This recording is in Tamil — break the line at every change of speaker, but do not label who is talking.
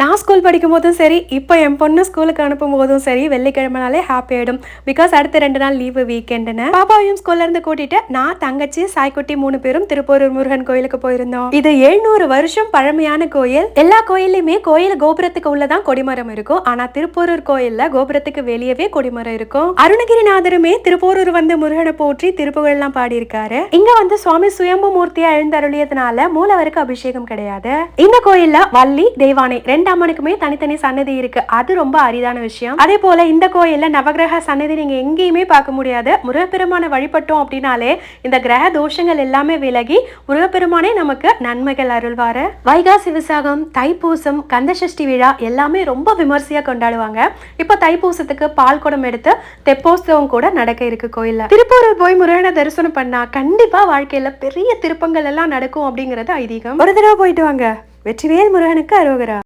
நான் ஸ்கூல் படிக்கும் போதும் சரி இப்போ என் பொண்ணு ஸ்கூலுக்கு அனுப்பும் போதும் சரி வெள்ளிக்கிழமைனாலே ஹாப்பி ஆகிடும் பிகாஸ் அடுத்த ரெண்டு நாள் லீவு வீக்கெண்டுன்னு பாப்பாவையும் ஸ்கூல்ல இருந்து கூட்டிட்டு நான் தங்கச்சி சாய்க்குட்டி மூணு பேரும் திருப்பூரூர் முருகன் கோயிலுக்கு போயிருந்தோம். இது எழுநூறு வருஷம் பழமையான கோயில். எல்லா கோயில்லையுமே கோயில் கோபுரத்துக்கு உள்ளதான் கொடிமரம் இருக்கும். ஆனா திருப்பூரூர் கோயில்ல கோபுரத்துக்கு வெளியவே கொடிமரம் இருக்கும். அருணகிரிநாதருமே திருப்பூரூர் வந்து முருகனை போற்றி திருப்புகழ்லாம் பாடியிருக்காரு. இங்க வந்து சுவாமி சுயம்பு மூர்த்தியா எழுந்தருளியதுனால மூலவருக்கு அபிஷேகம் கிடையாது. இந்த கோயில்ல வள்ளி தெய்வானை ரெண்டு அம்மனுக்குமே தனித்தனி சன்னதி இருக்கு. அது ரொம்ப அரிதான விஷயம். அதே போல இந்த கோயில்ல நவகிரக சன்னதி நீங்க எங்கேயுமே பார்க்க முடியாது. முருகப்பெருமானை வழிபட்டோம் அப்படின்னாலே இந்த கிரக தோஷங்கள் எல்லாமே விலகி முருகப்பெருமானே நமக்கு நன்மைகள் அருள்வாரு. வைகாசி விசாகம் தைப்பூசம் கந்தசஷ்டி விழா எல்லாமே ரொம்ப விமர்சையா கொண்டாடுவாங்க. இப்ப தைப்பூசத்துக்கு பால் குடம் எடுத்து தெப்போத்சவம் கூட நடக்க இருக்கு கோயில்ல. திருப்பூரில் போய் முருகனை தரிசனம் பண்ணா கண்டிப்பா வாழ்க்கையில பெரிய திருப்பங்கள் எல்லாம் நடக்கும் அப்படிங்கறது ஐதீகம். ஒரு தடவை போயிட்டு வாங்க. வெற்றிவேல் முருகனுக்கு அரோகரா